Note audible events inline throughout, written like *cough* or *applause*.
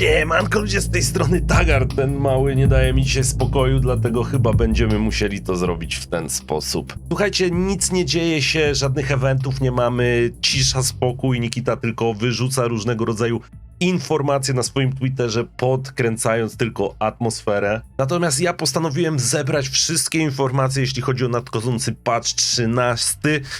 Siemanko ludzie z tej strony Tagart, ten mały nie daje mi dzisiaj spokoju, dlatego chyba będziemy musieli to zrobić w ten sposób. Słuchajcie, nic nie dzieje się, żadnych eventów nie mamy, cisza, spokój, Nikita tylko wyrzuca różnego rodzaju informacje na swoim Twitterze, podkręcając tylko atmosferę. Natomiast ja postanowiłem zebrać wszystkie informacje, jeśli chodzi o nadchodzący patch 13,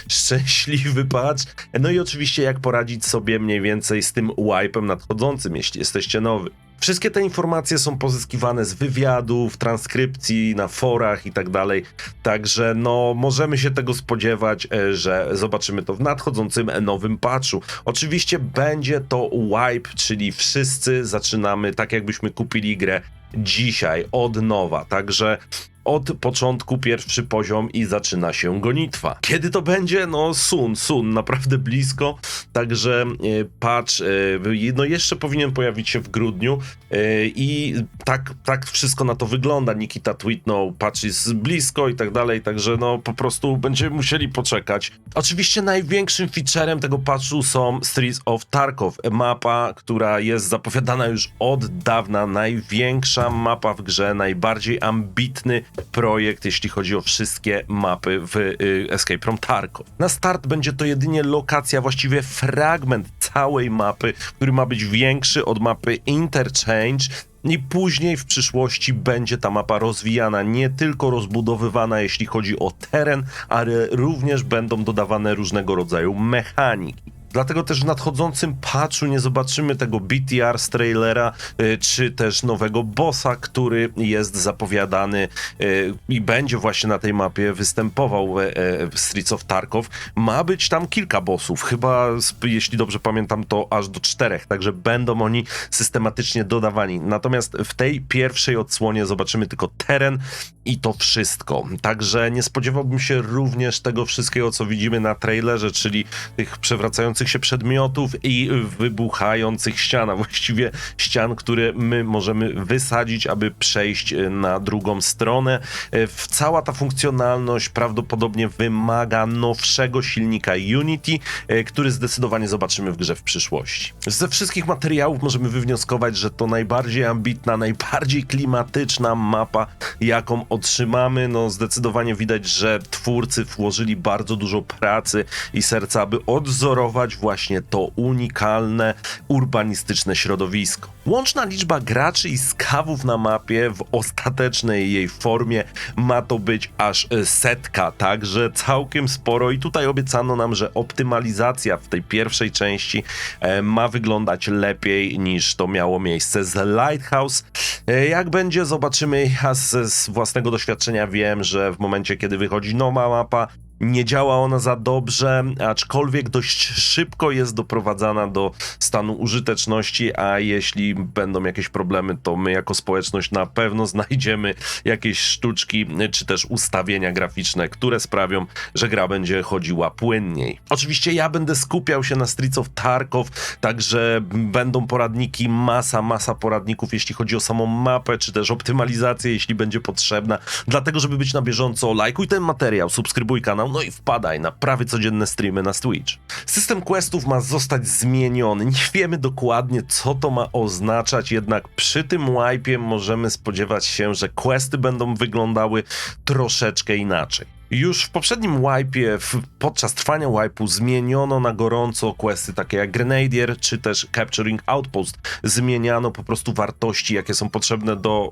szczęśliwy patch. No i oczywiście jak poradzić sobie mniej więcej z tym wipe'em nadchodzącym, jeśli jesteście nowy. Wszystkie te informacje są pozyskiwane z wywiadów, transkrypcji, na forach i tak dalej. Także no, możemy się tego spodziewać, e, że zobaczymy to w nadchodzącym e, nowym patchu. Oczywiście będzie to wipe, czyli wszyscy zaczynamy tak jakbyśmy kupili grę dzisiaj od nowa. Także od początku pierwszy poziom i zaczyna się gonitwa. Kiedy to będzie? No sun, sun, naprawdę blisko. Także e, patch, e, no jeszcze powinien pojawić się w grudniu e, i tak, tak wszystko na to wygląda. Nikita tweetnął, patch jest blisko i tak dalej, także no po prostu będziemy musieli poczekać. Oczywiście największym featurem tego patchu są Streets of Tarkov, mapa, która jest zapowiadana już od dawna, największa mapa w grze, najbardziej ambitny projekt, jeśli chodzi o wszystkie mapy w y, Escape from Tarkov. Na start będzie to jedynie lokacja, właściwie fragment całej mapy, który ma być większy od mapy Interchange. I później w przyszłości będzie ta mapa rozwijana, nie tylko rozbudowywana, jeśli chodzi o teren, ale również będą dodawane różnego rodzaju mechaniki. Dlatego też w nadchodzącym patchu nie zobaczymy tego BTR z trailera, y, czy też nowego bossa, który jest zapowiadany y, i będzie właśnie na tej mapie występował w, e, w Streets of Tarkov. Ma być tam kilka bossów, chyba jeśli dobrze pamiętam to aż do czterech, także będą oni systematycznie dodawani. Natomiast w tej pierwszej odsłonie zobaczymy tylko teren i to wszystko. Także nie spodziewałbym się również tego wszystkiego, co widzimy na trailerze, czyli tych przewracających się przedmiotów i wybuchających ścian, a właściwie ścian, które my możemy wysadzić, aby przejść na drugą stronę. E, Cała ta funkcjonalność prawdopodobnie wymaga nowszego silnika Unity, e, który zdecydowanie zobaczymy w grze w przyszłości. Ze wszystkich materiałów możemy wywnioskować, że to najbardziej ambitna, najbardziej klimatyczna mapa, jaką otrzymamy. No zdecydowanie widać, że twórcy włożyli bardzo dużo pracy i serca, aby odzorować właśnie to unikalne, urbanistyczne środowisko. Łączna liczba graczy i skawów na mapie w ostatecznej jej formie ma to być aż setka, także całkiem sporo i tutaj obiecano nam, że optymalizacja w tej pierwszej części e, ma wyglądać lepiej niż to miało miejsce z Lighthouse. E, Jak będzie, zobaczymy. Ja z, z własnego doświadczenia wiem, że w momencie, kiedy wychodzi nowa mapa, nie działa ona za dobrze, aczkolwiek dość szybko jest doprowadzana do stanu użyteczności, a jeśli będą jakieś problemy, to my jako społeczność na pewno znajdziemy jakieś sztuczki czy też ustawienia graficzne, które sprawią, że gra będzie chodziła płynniej. Oczywiście ja będę skupiał się na Streets of Tarkov, także będą poradniki, masa, masa poradników, jeśli chodzi o samą mapę, czy też optymalizację, jeśli będzie potrzebna. Dlatego, żeby być na bieżąco, lajkuj ten materiał, subskrybuj kanał, no i wpadaj na prawie codzienne streamy na Twitch. System questów ma zostać zmieniony. Nie wiemy dokładnie, co to ma oznaczać, jednak przy tym wipe'ie możemy spodziewać się, że questy będą wyglądały troszeczkę inaczej. Już w poprzednim wipe'ie, w- podczas trwania wipe'u, zmieniono na gorąco questy takie jak Grenadier czy też Capturing Outpost. Zmieniano po prostu wartości, jakie są potrzebne do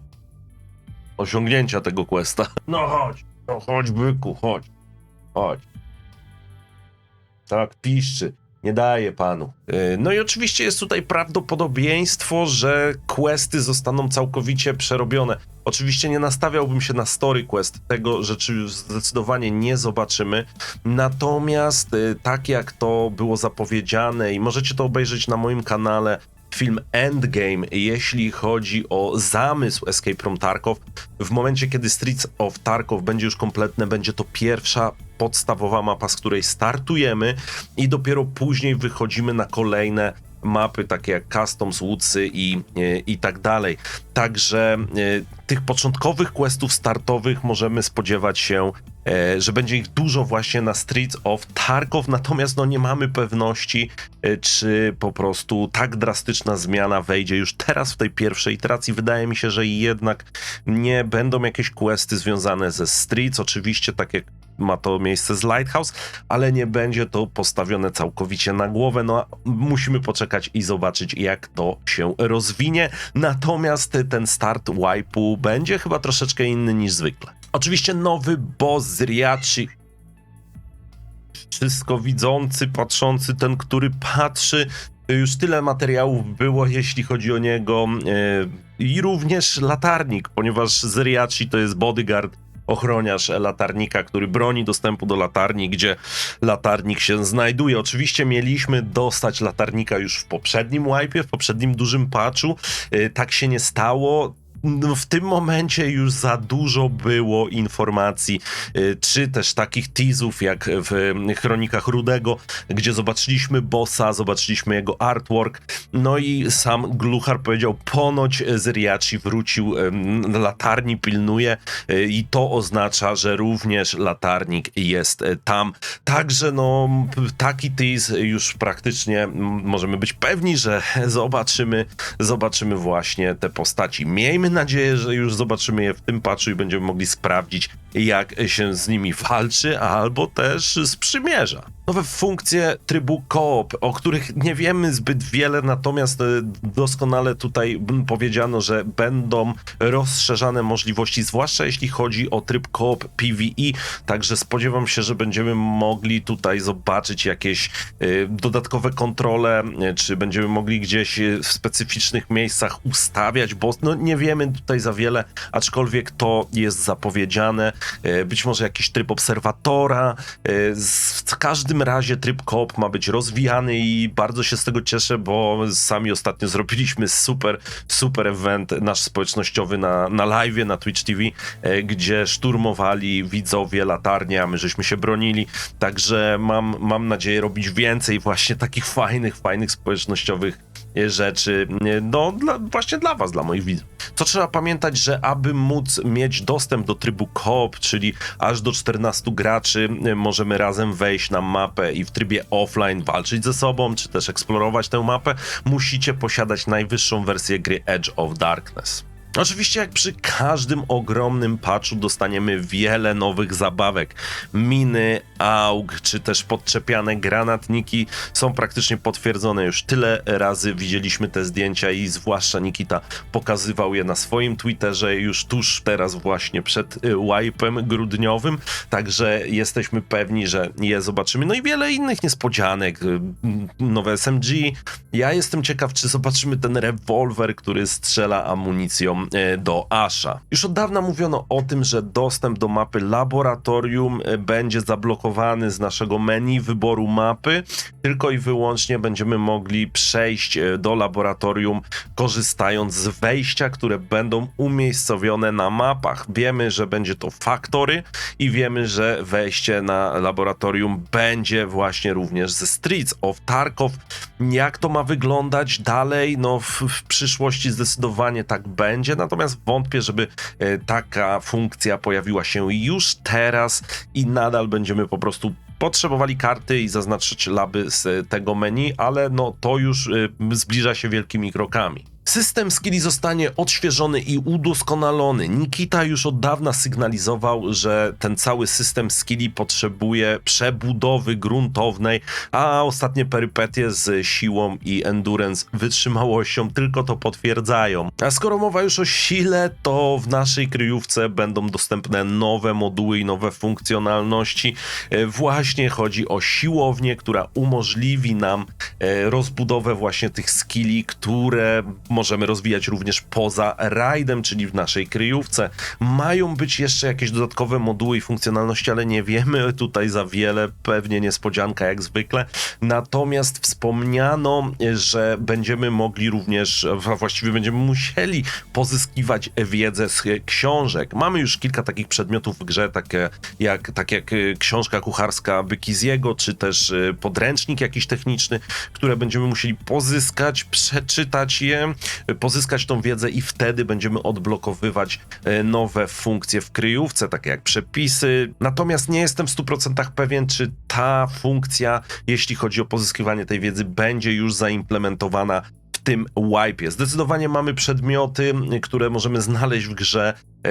osiągnięcia tego questa. No chodź, no chodź byku, chodź, chodź. Tak, piszczy. Nie daje panu. Yy, No i oczywiście jest tutaj prawdopodobieństwo, że questy zostaną całkowicie przerobione. Oczywiście nie nastawiałbym się na story quest, tego rzeczy zdecydowanie nie zobaczymy. Natomiast y, tak jak to było zapowiedziane i możecie to obejrzeć na moim kanale, film Endgame, jeśli chodzi o zamysł Escape from Tarkov. W momencie, kiedy Streets of Tarkov będzie już kompletne, będzie to pierwsza podstawowa mapa, z której startujemy i dopiero później wychodzimy na kolejne mapy, takie jak Customs, Woodsy i, i, i tak dalej. Także e, tych początkowych questów startowych możemy spodziewać się e, że będzie ich dużo właśnie na Streets of Tarkov, natomiast no nie mamy pewności, e, czy po prostu tak drastyczna zmiana wejdzie już teraz w tej pierwszej iteracji. Wydaje mi się, że jednak nie będą jakieś questy związane ze Streets, oczywiście tak jak ma to miejsce z Lighthouse, ale nie będzie to postawione całkowicie na głowę. No, musimy poczekać i zobaczyć, jak to się rozwinie. Natomiast ten start wipe'u będzie chyba troszeczkę inny niż zwykle. Oczywiście nowy boss Riachi. Wszystko widzący, patrzący, ten, który patrzy. Już tyle materiałów było, jeśli chodzi o niego. e, I również latarnik, ponieważ Zriachi to jest bodyguard ochroniarz latarnika, który broni dostępu do latarni, gdzie latarnik się znajduje. Oczywiście mieliśmy dostać latarnika już w poprzednim wipe, w poprzednim dużym patchu. Yy, Tak się nie stało. No, w tym momencie już za dużo było informacji, yy, czy też takich teasów jak w yy, Chronikach Rudego, gdzie zobaczyliśmy bossa, zobaczyliśmy jego artwork, no i sam Gluchar powiedział, ponoć Zriachi wrócił, em, latarni pilnuje y, i to oznacza, że również latarnik jest y, tam. Także no, taki tease już praktycznie możemy być pewni, że zobaczymy, zobaczymy właśnie te postaci. Miejmy nadzieję, że już zobaczymy je w tym patchu i będziemy mogli sprawdzić, jak się z nimi walczy, albo też sprzymierza. Nowe funkcje trybu koop, o których nie wiemy zbyt wiele, natomiast e, doskonale tutaj powiedziano, że będą rozszerzane możliwości, zwłaszcza jeśli chodzi o tryb koop PvE, także spodziewam się, że będziemy mogli tutaj zobaczyć jakieś e, dodatkowe kontrole, e, czy będziemy mogli gdzieś w specyficznych miejscach ustawiać boss. No nie wiemy tutaj za wiele, aczkolwiek to jest zapowiedziane. E, Być może jakiś tryb obserwatora. E, W każdym razie tryb koop ma być rozwijany i bardzo się z tego cieszę, bo sami ostatnio zrobiliśmy super, super event nasz społecznościowy na, na live, na Twitch TV, e, gdzie szturmowali widzowie latarnie, a my żeśmy się bronili. Także mam, mam nadzieję robić więcej właśnie takich fajnych, fajnych społecznościowych rzeczy, no dla, właśnie dla was, dla moich widzów. Co trzeba pamiętać, że aby móc mieć dostęp do trybu koop, czyli aż do 14 graczy, e, możemy razem wejść na mapę i w trybie offline walczyć ze sobą, czy też eksplorować tę mapę, musicie posiadać najwyższą wersję gry Edge of Darkness. Oczywiście, jak przy każdym ogromnym patchu, dostaniemy wiele nowych zabawek. Miny, aug, czy też podczepiane granatniki są praktycznie potwierdzone. Już tyle razy widzieliśmy te zdjęcia i zwłaszcza Nikita pokazywał je na swoim Twitterze już tuż teraz właśnie przed y, wipe'em grudniowym. Także jesteśmy pewni, że je zobaczymy. No i wiele innych niespodzianek. y, Nowe SMG. Ja jestem ciekaw, czy zobaczymy ten rewolwer, który strzela amunicją do Asha. Już od dawna mówiono o tym, że dostęp do mapy laboratorium e, będzie zablokowany z naszego menu wyboru mapy. Tylko i wyłącznie będziemy mogli przejść e, do laboratorium korzystając z wejścia, które będą umiejscowione na mapach. Wiemy, że będzie to faktory i wiemy, że wejście na laboratorium będzie właśnie również ze Streets of Tarkov. Jak to ma wyglądać dalej? No, w, w przyszłości zdecydowanie tak będzie, natomiast wątpię, żeby e, taka funkcja pojawiła się już teraz i nadal będziemy po prostu potrzebowali karty i zaznaczyć laby z tego menu, ale no to już e, zbliża się wielkimi krokami. System skilli zostanie odświeżony i udoskonalony. Nikita już od dawna sygnalizował, że ten cały system skilli potrzebuje przebudowy gruntownej, a ostatnie perypetie z siłą i endurance wytrzymałością tylko to potwierdzają. A skoro mowa już o sile, to w naszej kryjówce będą dostępne nowe moduły i nowe funkcjonalności. E, Właśnie chodzi o siłownię, która umożliwi nam e, rozbudowę właśnie tych skilli, które możemy rozwijać również poza rajdem, czyli w naszej kryjówce. Mają być jeszcze jakieś dodatkowe moduły i funkcjonalności, ale nie wiemy tutaj za wiele, pewnie niespodzianka jak zwykle. Natomiast wspomniano, że będziemy mogli również, a właściwie będziemy musieli pozyskiwać wiedzę z książek. Mamy już kilka takich przedmiotów w grze, takie jak, tak jak y, książka kucharska Bykiziego, czy też y, podręcznik jakiś techniczny, które będziemy musieli pozyskać, przeczytać je pozyskać tą wiedzę i wtedy będziemy odblokowywać e, nowe funkcje w kryjówce, takie jak przepisy. Natomiast nie jestem w 100% pewien, czy ta funkcja, jeśli chodzi o pozyskiwanie tej wiedzy, będzie już zaimplementowana w tym wipe. Zdecydowanie mamy przedmioty, które możemy znaleźć w grze. e,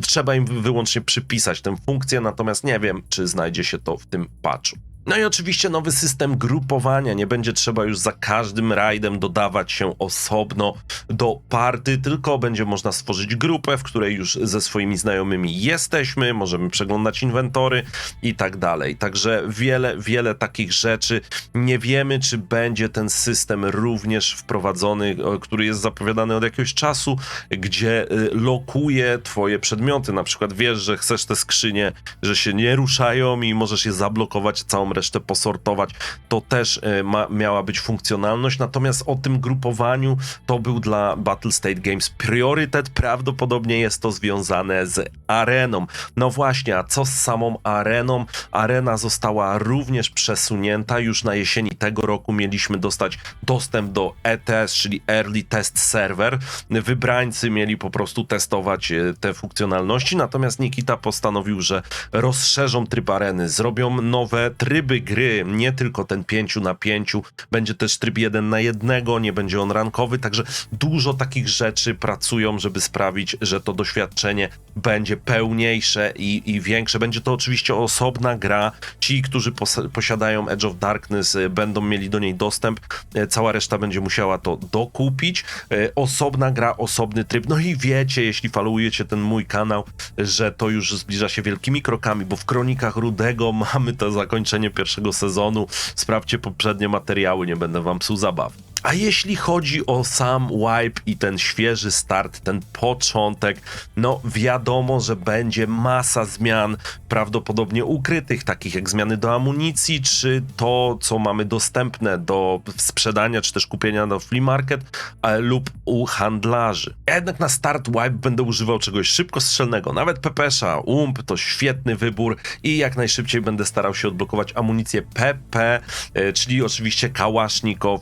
Trzeba im wyłącznie przypisać tę funkcję, natomiast nie wiem, czy znajdzie się to w tym patchu. No i oczywiście nowy system grupowania. Nie będzie trzeba już za każdym rajdem dodawać się osobno do party, tylko będzie można stworzyć grupę, w której już ze swoimi znajomymi jesteśmy, możemy przeglądać inwentory i tak dalej. Także wiele, wiele takich rzeczy. Nie wiemy, czy będzie ten system również wprowadzony, który jest zapowiadany od jakiegoś czasu, gdzie y, lokuje twoje przedmioty. Na przykład wiesz, że chcesz te skrzynie, że się nie ruszają i możesz je zablokować, całą resztę posortować. To też y, ma, miała być funkcjonalność. Natomiast o tym grupowaniu to był dla Battle State Games priorytet. Prawdopodobnie jest to związane z areną. No właśnie, a co z samą areną? Arena została również przesunięta. Już na jesieni tego roku mieliśmy dostać dostęp do ETS, czyli Early Test Server. Wybrańcy mieli po prostu testować e, te funkcjonalności, natomiast Nikita postanowił, że rozszerzą tryb areny, zrobią nowe tryby gry, nie tylko ten 5 na 5, będzie też tryb 1 na 1, nie będzie on rankowy, także dużo takich rzeczy pracują, żeby sprawić, że to doświadczenie będzie pełniejsze i, i większe. Będzie to oczywiście osobna gra. Ci, którzy pos- posiadają Edge of Darkness, e, będą mieli do niej dostęp. E, Cała reszta będzie musiała to dokupić. E, Osobna gra, osobny tryb. No i wiecie, jeśli followujecie ten mój kanał, że to już zbliża się wielkimi krokami, bo w Kronikach Rudego *laughs* mamy to zakończenie pierwszego sezonu. Sprawdźcie poprzednie materiały, nie będę wam psuł zabaw. A jeśli chodzi o sam wipe i ten świeży start, ten początek, no wiadomo, że będzie masa zmian, prawdopodobnie ukrytych, takich jak zmiany do amunicji, czy to, co mamy dostępne do sprzedania, czy też kupienia na flea market e, lub u handlarzy. Ja jednak na start wipe będę używał czegoś szybkostrzelnego, nawet pepesza, ump to świetny wybór i jak najszybciej będę starał się odblokować amunicję PP, e, czyli oczywiście Kałasznikow,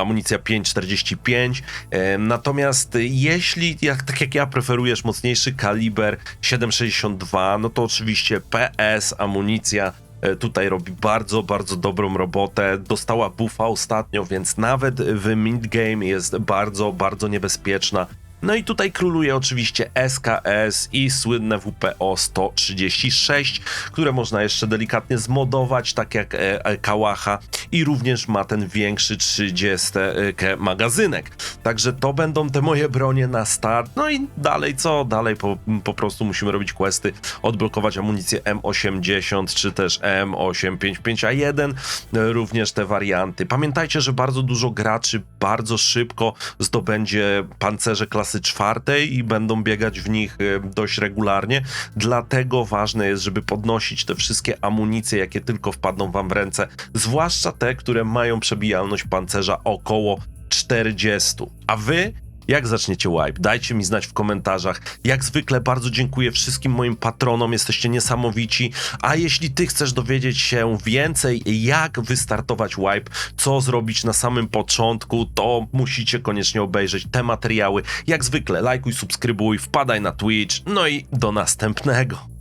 amunicja 5,45. E, Natomiast jeśli, jak, tak jak ja, preferujesz mocniejszy kaliber 7,62, no to oczywiście PS, amunicja e, tutaj robi bardzo, bardzo dobrą robotę. Dostała buffa ostatnio, więc nawet w mid-game jest bardzo, bardzo niebezpieczna. No i tutaj króluje oczywiście SKS i słynne WPO 136, które można jeszcze delikatnie zmodować, tak jak e, e, Kałacha i również ma ten większy 30 e, magazynek. Także to będą te moje bronie na start. No i dalej co? Dalej po, po prostu musimy robić questy, odblokować amunicję M80 czy też M855A1, e, również te warianty. Pamiętajcie, że bardzo dużo graczy bardzo szybko zdobędzie pancerze klasy czwartej i będą biegać w nich e, dość regularnie. Dlatego ważne jest, żeby podnosić te wszystkie amunicje, jakie tylko wpadną wam w ręce, zwłaszcza te, które mają przebijalność pancerza około 40. A wy jak zaczniecie wipe? Dajcie mi znać w komentarzach. Jak zwykle bardzo dziękuję wszystkim moim patronom, jesteście niesamowici. A jeśli ty chcesz dowiedzieć się więcej, jak wystartować wipe, co zrobić na samym początku, to musicie koniecznie obejrzeć te materiały. Jak zwykle, lajkuj, subskrybuj, wpadaj na Twitch, no i do następnego.